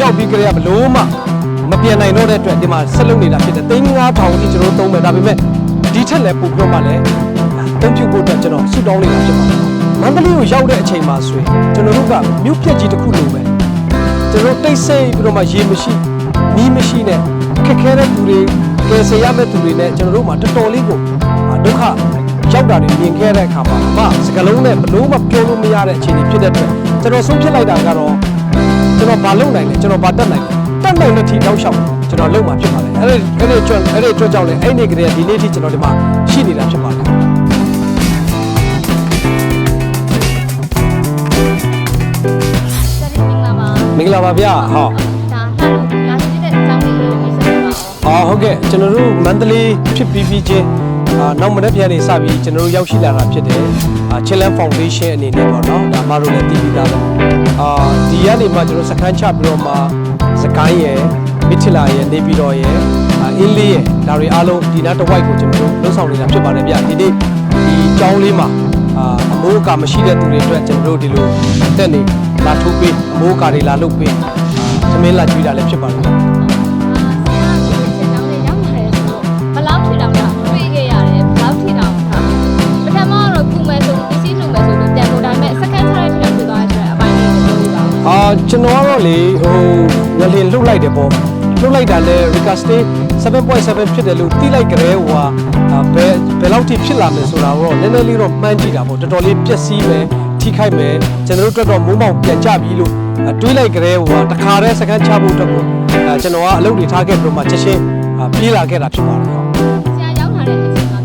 ရောက်ပြီးကြရဘလို့မှမပြန်နိုင်တော့တဲ့အတွက်ဒီမှာဆက်လုပ်နေတာဖြစ်တယ်သိန်း9000အထိကျွန်တော်တို့သုံးမယ်ဒါပေမဲ့ဒီထက်လည်းပိုပြီးတော့မှလည်းတုံ့ပြုတ်ဖို့အတွက်ကျွန်တော်ဆုတောင်းနေတာဖြစ်ပါတယ်မန္တလေးကိုရောက်တဲ့အချိန်မှာဆိုရင်ကျွန်တော်တို့ကမြို့ပြက်ကြီးတစ်ခုလိုပဲကျွန်တော်တို့တိတ်ဆိတ်ပြီးတော့မှရေမရှိမီးမရှိနဲ့ခက်ခဲတဲ့သူတွေကယ်ဆယ်ရမယ့်သူတွေနဲ့ကျွန်တော်တို့မှတော်တော်လေးကိုအာဒုက္ခရောက်တာတွေမြင်ခဲ့တဲ့အခါမှာအမစကလုံးနဲ့ဘလို့မပြောလို့မရတဲ့အခြေအနေဖြစ်တဲ့အတွက်ကျွန်တော်ဆုံးဖြတ်လိုက်တာကတော့ ကျွန်တော်ဘာလုပ်နိုင်လဲကျွန်တော်ဘာတက်နိုင်လဲတက်နိုင်တဲ့ထီတောက်လျှောက်ကျွန်တော်လုပ်မှာဖြစ်ပါတယ်အဲ့ဒီအဲ့ဒီအတွက်အဲ့ဒီအတွက်ကြောင့်လည်းအဲ့ဒီကလေးကဒီနေ့ထိကျွန်တော်ဒီမှာရှိနေတာဖြစ်ပါတယ်ဆရာမင်္ဂလာပါမင်္ဂလာပါဗျာဟောဒါလှလို့လာရှိတဲ့အကြောင်းလေးကိုမိတ်ဆက်ပါဦးအော်ဟုတ်ကဲ့ကျွန်တော်တို့မန္တလေးဖြစ်ပြီးပြီးချင်း အာနောက်မနေ့ပြန်နေစပြီးကျွန်တော်တို့ရောက်ရှိလာတာဖြစ်တယ်အာ Challenge Foundation အနေနဲ့ပေါ့နော်ဒါမှတို့လည်းတည်ပြီးသားပဲအာဒီကနေမှကျွန်တော်စခန်းချပြီးတော့မှစကိုင်းရယ်မစ်ထလာရယ်နေပြည်တော်ရယ်အာအင်းလေးရယ်ဒါတွေအားလုံးဒီနားတစ်ဝိုက်ကိုကျွန်တော်တို့လှုပ်ဆောင်နေတာဖြစ်ပါတယ်ဗျဒီနေ့ဒီကျောင်းလေးမှာအာအမိုးအကာမရှိတဲ့သူတွေအတွက်ကျွန်တော်တို့ဒီလိုတက်နေလာထိုးပေးအမိုးအကာတွေလာလုပ်ပေးအာသမင်းလာကျွေးတာလည်းဖြစ်ပါတယ် ကျွန်တော်ကတော့လေဟိုငလင်လှုပ်လိုက်တယ်ပေါ့လှုပ်လိုက်တာလဲ Recasting 7.7ဖြစ်တယ်လို့တိလိုက်ကြဲဟိုဟာအာဘယ်ဘယ်လောက်ထိဖြစ်လာမယ်ဆိုတာတော့နည်းနည်းလေးတော့မှန်းကြည့်တာပေါ့တော်တော်လေးပျက်စီးမယ်ထိခိုက်မယ်ကျွန်တော်တို့အတွက်တော့မိုးမောင်ပြန်ကြပြီလို့အာတွေးလိုက်ကြဲဟိုဟာတခါတည်းစကန်ချဖို့အတွက်ကိုအာကျွန်တော်ကအလုပ်တွေထားခဲ့ပြီးတော့မှချက်ချင်းအာပြေးလာခဲ့တာဖြစ်ပါတယ်ဟုတ်ဆရာရောက်လာတဲ့အချိန်မှာ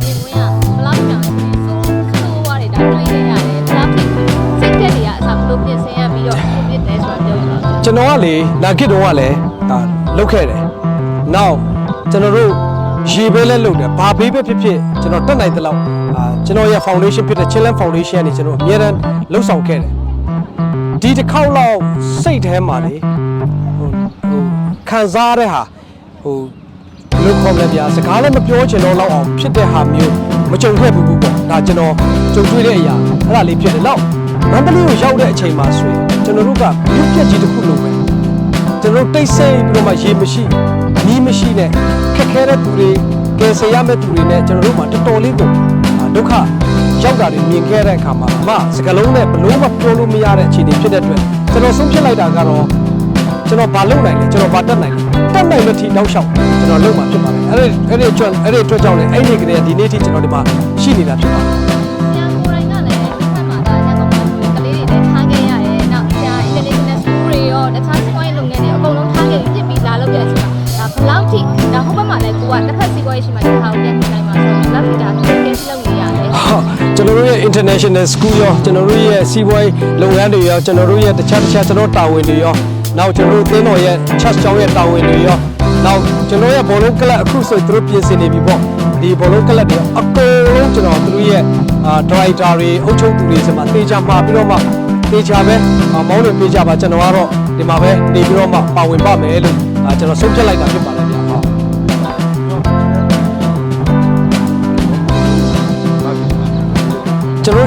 ကျွန်တော်ကလေနာဂစ်တုံးကလည်းဒါလုတ်ခဲ့တယ်။နောက်ကျွန်တော်တို့ရေပဲလဲလုတ်တယ်။ဘာဘေးပဲဖြစ်ဖြစ်ကျွန်တော်တက်နိုင်တဲ့လောက်အာကျွန်တော်ရဲ့ foundation ဖြစ်တဲ့ Chillen Foundation ကနေကျွန်တော်အများအားလှုပ်ဆောင်ခဲ့တယ်။ဒီတစ်ခေါက်လောက်စိတ်ထဲမှာလေဟိုဟိုခံစားရတဲ့ဟာဟိုဘယ်လိုခေါ်မလဲဗျာစကားလည်းမပြောချင်တော့လောက်အောင်ဖြစ်တဲ့ဟာမျိုးမကြုံခဲ့ဘူးဘူးပေါ့ဒါကျွန်တော်ကြုံတွေ့တဲ့အရာအဲ့ဒါလေးဖြစ်တယ်။နောက် မန္တလေးကိုရောက်တဲ့အချိန်မှာဆိုရင်ကျွန်တော်တို့ကမြို့ပြက်ကြီးတစ်ခုလိုပဲကျွန်တော်တို့တိတ်ဆိတ်ပြီးတော့မှရေမရှိမီးမရှိနဲ့ခက်ခဲတဲ့သူတွေကယ်ဆယ်ရမယ့်သူတွေနဲ့ကျွန်တော်တို့မှတော်တော်လေးကိုအာဒုက္ခရောက်တာတွေမြင်ခဲ့တဲ့အခါမှာအမစကလုံးနဲ့ဘလို့မပြောလို့မရတဲ့အခြေအနေဖြစ်တဲ့အတွက်ကျွန်တော်ဆုံးဖြတ်လိုက်တာကတော့ကျွန်တော်ဘာလုပ်နိုင်လဲကျွန်တော်ဘာတက်နိုင်လဲတက်နိုင်တဲ့ထိတောက်လျှောက်ကျွန်တော်လုပ်မှာဖြစ်ပါတယ်အဲ့ဒီအဲ့ဒီအတွက်အဲ့ဒီအတွက်ကြောင့်လည်းအဲ့ဒီကလေးကဒီနေ့ထိကျွန်တော်ဒီမှာရှိနေတာဖြစ်ပါတယ် တော်တို့ရဲ့ international school ရောကျွန်တော်တို့ရဲ့စီးပွားရေးလုပ်ငန်းတွေရောကျွန်တော်တို့ရဲ့တခြားတခြားကျွန်တော်တာဝန်တွေရောနောက်ကျွန်တော်တို့သင်းတော်ရဲ့ church ကျောင်းရဲ့တာဝန်တွေရောနောက်ကျွန်တော်ရဲ့ဘောလုံးကလပ်အခုဆိုသူတို့ပြင်ဆင်နေပြီပေါ့ဒီဘောလုံးကလပ်တွေအကုန်လုံးကျွန်တော်တို့ရဲ့အာဒရိုက်တာတွေအုပ်ချုပ်သူတွေစမှာတေချာမှာပြီးတော့မှတေချာပဲအာမောင်းလို့ပြေးကြပါကျွန်တော်ကတော့ဒီမှာပဲနေပြီးတော့မှပါဝင်ပါမယ်လို့အာကျွန်တော်ဆုံးဖြတ်လိုက်တာဖြစ်ပါတယ်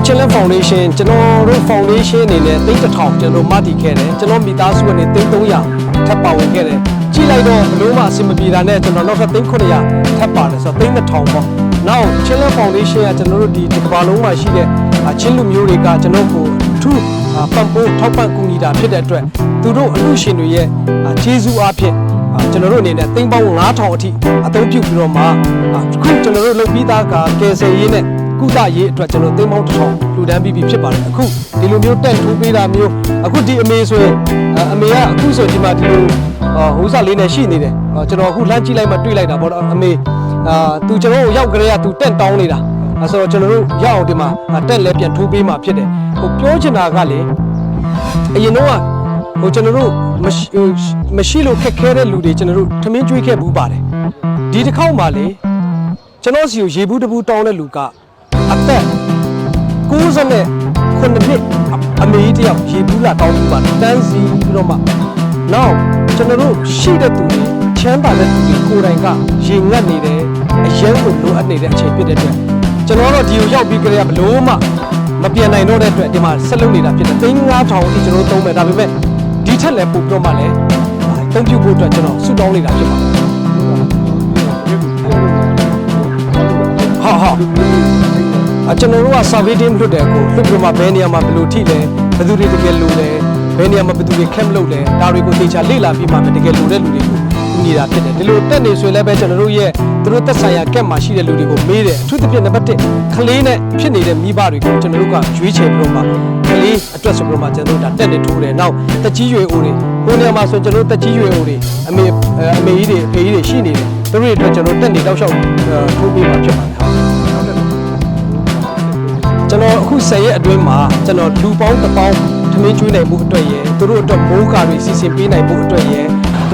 Challenge Foundation ကျွန်တော်တို့ Foundation အနေနဲ့သိန်းတစ်ထောင်ကျွန်တော်မတည်ခဲ့တယ်ကျွန်တော်မိသားစုအနေနဲ့သိန်း300ထပ်ပါဝင်ခဲ့တယ်ကြည့်လိုက်တော့ဘလို့မှအဆင်မပြေတာနဲ့ကျွန်တော်နောက်ထပ်သိန်း900ထပ်ပါတယ်ဆိုတော့သိန်း1000ပေါ့နောက် Challenge Foundation ကကျွန်တော်တို့ဒီဒီကမ္ဘာလုံးမှာရှိတဲ့အာချင်းလူမျိုးတွေကကျွန်တော်ကိုအထူးအာပံ့ပိုးထောက်ပံ့ကူညီတာဖြစ်တဲ့အတွက်သူတို့အမှုရှင်တွေရဲ့အာကျေးဇူးအားဖြင့်အာကျွန်တော်တို့အနေနဲ့သိန်းပေါင်း9000အထိအသုံးပြုပြီးတော့မှအာအခုကျွန်တော်တို့လုပ်ပြီးသားကကယ်ဆယ်ရေးနဲ့ ကုသရေးအတွက်ကျွန်တော်သိမ်းပေါင်းတစ်ထောင်လူတန်းပြီးပြီဖြစ်ပါတယ်အခုဒီလိုမျိုးတက်ထိုးပေးတာမျိုးအခုဒီအမေဆိုရင်အအမေကအခုဆိုဒီမှာဒီလိုအာဟိုးစားလေးနဲ့ရှိနေတယ်အာကျွန်တော်အခုလှမ်းကြည့်လိုက်မှတွေ့လိုက်တာပေါ့နော်အမေအာသူကျွန်တော်ကိုရောက်ကြတဲ့ကသူတက်တောင်းနေတာအဲဆိုတော့ကျွန်တော်တို့ရောက်အောင်ဒီမှာအာတက်လဲပြန်ထိုးပေးမှဖြစ်တယ်ဟိုပြောချင်တာကလေအရင်တော့ကဟိုကျွန်တော်တို့မရှိဟိုမရှိလို့ခက်ခဲတဲ့လူတွေကျွန်တော်တို့ထမင်းကျွေးခဲ့ဘူးပါတယ်ဒီတစ်ခေါက်မှလေကျွန်တော်စီကိုရေဘူးတဘူးတောင်းတဲ့လူက အသက်90နဲ့9နှစ်အမေကြီးတယောက်ရေဘူးလာတောင်းပြီးပါတန်းစီပြီးတော့မှနောက်ကျွန်တော်တို့ရှိတဲ့သူတွေချမ်းသာတဲ့သူတွေကိုယ်တိုင်ကရေငတ်နေတယ်အရင်ကလိုအပ်နေတဲ့အချိန်ဖြစ်တဲ့အတွက်ကျွန်တော်တို့ဒီကိုရောက်ပြီးကြရဘလို့မှမပြန်နိုင်တော့တဲ့အတွက်ဒီမှာဆက်လုပ်နေတာဖြစ်တယ်သိန်း9000အထိကျွန်တော်တို့သုံးမယ်ဒါပေမဲ့ဒီထက်လည်းပိုပြီးတော့မှလည်းသုံးပြုဖို့အတွက်ကျွန်တော်ဆုတောင်းနေတာဖြစ်ပါတယ်ဟာဟာ အကျွန်တော်တို့က survey team လွတ်တယ်ကိုလွတ်ပြီးတော့မှဘယ်နေရာမှာဘယ်လိုထိလဲဘယ်သူတွေတကယ်လိုလဲဘယ်နေရာမှာဘယ်သူတွေ camp လုပ်လဲဒါတွေကိုသေချာလေ့လာပြီးမှပဲတကယ်လိုတဲ့လူတွေကိုကူညီတာဖြစ်တယ်ဒီလိုတက်နေဆိုရင်လည်းပဲကျွန်တော်တို့ရဲ့သူတို့သက်ဆိုင်ရာ camp မှာရှိတဲ့လူတွေကိုမေးတယ်အထူးသဖြင့်နံပါတ်1ကလေးနဲ့ဖြစ်နေတဲ့မိဘတွေကိုကျွန်တော်တို့ကရွေးချယ်ပြီးတော့မှကလေးအတွက်ဆိုပြီးတော့မှကျွန်တော်တို့ဒါတက်နေထိုးတယ်နောက်တက်ကြီးရွယ်အိုတွေဟိုနေရာမှာဆိုကျွန်တော်တို့တက်ကြီးရွယ်အိုတွေအမေအဲအမေကြီးတွေအဖေကြီးတွေရှိနေတယ်သူတို့တွေအတွက်ကျွန်တော်တက်နေတောက်လျှောက်အဲထိုးပေးမှာဖြစ်ပါတယ်ဟုတ် ကျွန်တော်အခု10ရက်အတွင်းမှာကျွန်တော်လူပေါင်းတစ်ပေါင်းထမင်းကျွေးနိုင်မှုအတွက်ရယ်သူတို့အတွက်မိုးကာတွေစီစဉ်ပေးနိုင်မှုအတွက်ရယ်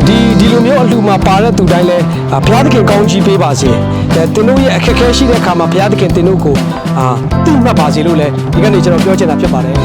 ဒီဒီလိုမျိုးအလှမှာပါတဲ့သူတိုင်းလဲအာဘုရားသခင်ကောင်းကြီးပေးပါစေအဲတင်တို့ရဲ့အခက်အခဲရှိတဲ့အခါမှာဘုရားသခင်တင်တို့ကိုအာတိမှတ်ပါစေလို့လဲဒီကနေ့ကျွန်တော်ပြောချင်တာဖြစ်ပါတယ်